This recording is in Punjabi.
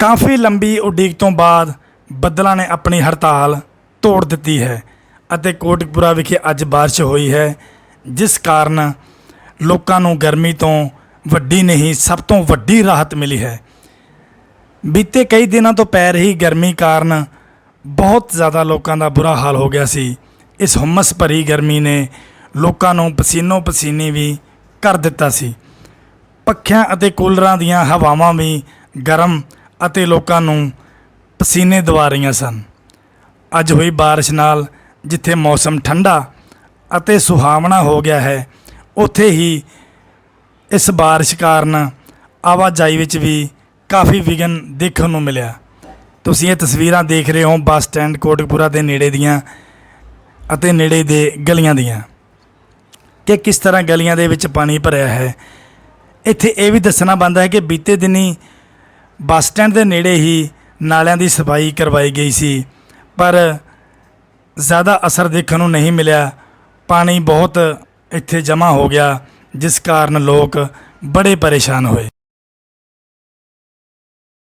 ਕਾਫੀ ਲੰਬੀ ਉਡੀਕ ਤੋਂ ਬਾਅਦ ਬੱਦਲਾਂ ਨੇ ਆਪਣੀ ਹੜਤਾਲ ਤੋੜ ਦਿੱਤੀ ਹੈ ਅਤੇ ਕੋਟਕਪੂਰਾ ਵਿਖੇ ਅੱਜ ਬਾਰਿਸ਼ ਹੋਈ ਹੈ, ਜਿਸ ਕਾਰਨ ਲੋਕਾਂ ਨੂੰ ਗਰਮੀ ਤੋਂ ਵੱਡੀ ਨਹੀਂ, ਸਭ ਤੋਂ ਵੱਡੀ ਰਾਹਤ ਮਿਲੀ ਹੈ। ਬੀਤੇ ਕਈ ਦਿਨਾਂ ਤੋਂ ਪੈ ਰਹੀ ਗਰਮੀ ਕਾਰਨ ਬਹੁਤ ਜ਼ਿਆਦਾ ਲੋਕਾਂ ਦਾ ਬੁਰਾ ਹਾਲ ਹੋ ਗਿਆ ਸੀ। ਇਸ ਹੁਮਸ ਭਰੀ ਗਰਮੀ ਨੇ ਲੋਕਾਂ ਨੂੰ ਪਸੀਨੋ ਪਸੀਨੀ ਵੀ ਕਰ ਦਿੱਤਾ ਸੀ। ਪੱਖਿਆਂ ਅਤੇ ਕੂਲਰਾਂ ਦੀਆਂ ਹਵਾਵਾਂ ਵੀ ਗਰਮ ਅਤੇ ਲੋਕਾਂ ਨੂੰ ਪਸੀਨੇ ਦਵਾ ਰਹੀਆਂ ਸਨ। ਅੱਜ ਹੋਈ ਬਾਰਿਸ਼ ਨਾਲ ਜਿੱਥੇ ਮੌਸਮ ਠੰਡਾ ਅਤੇ ਸੁਹਾਵਣਾ ਹੋ ਗਿਆ ਹੈ, ਉੱਥੇ ਹੀ ਇਸ ਬਾਰਿਸ਼ ਕਾਰਨ ਆਵਾਜਾਈ ਵਿੱਚ ਵੀ ਕਾਫੀ ਵਿਘਨ ਦੇਖਣ ਨੂੰ ਮਿਲਿਆ। ਤੁਸੀਂ ਇਹ ਤਸਵੀਰਾਂ ਦੇਖ ਰਹੇ ਹੋ ਬੱਸ ਸਟੈਂਡ ਕੋਟਕਪੂਰਾ ਦੇ ਨੇੜੇ ਦੀਆਂ ਅਤੇ ਨੇੜੇ ਦੇ ਗਲੀਆਂ ਦੀਆਂ। ਕਿ ਕਿਸ ਤਰ੍ਹਾਂ ਗਲੀਆਂ ਦੇ ਵਿੱਚ ਪਾਣੀ ਭਰਿਆ ਹੈ, ਇੱਥੇ ਇਹ ਵੀ ਦੱਸਣਾ ਬਣਦਾ ਹੈ ਕਿ ਬੀਤੇ ਦਿਨੀ ਬੱਸ ਸਟੈਂਡ ਦੇ ਨੇੜੇ ਹੀ ਨਾਲਿਆਂ ਦੀ ਸਫ਼ਾਈ ਕਰਵਾਈ ਗਈ ਸੀ, ਪਰ ਜ਼ਿਆਦਾ ਅਸਰ ਦੇਖਣ ਨੂੰ ਨਹੀਂ ਮਿਲਿਆ। ਪਾਣੀ ਬਹੁਤ ਇੱਥੇ ਜਮ੍ਹਾਂ ਹੋ ਗਿਆ, ਜਿਸ ਕਾਰਨ ਲੋਕ ਬੜੇ ਪਰੇਸ਼ਾਨ ਹੋਏ।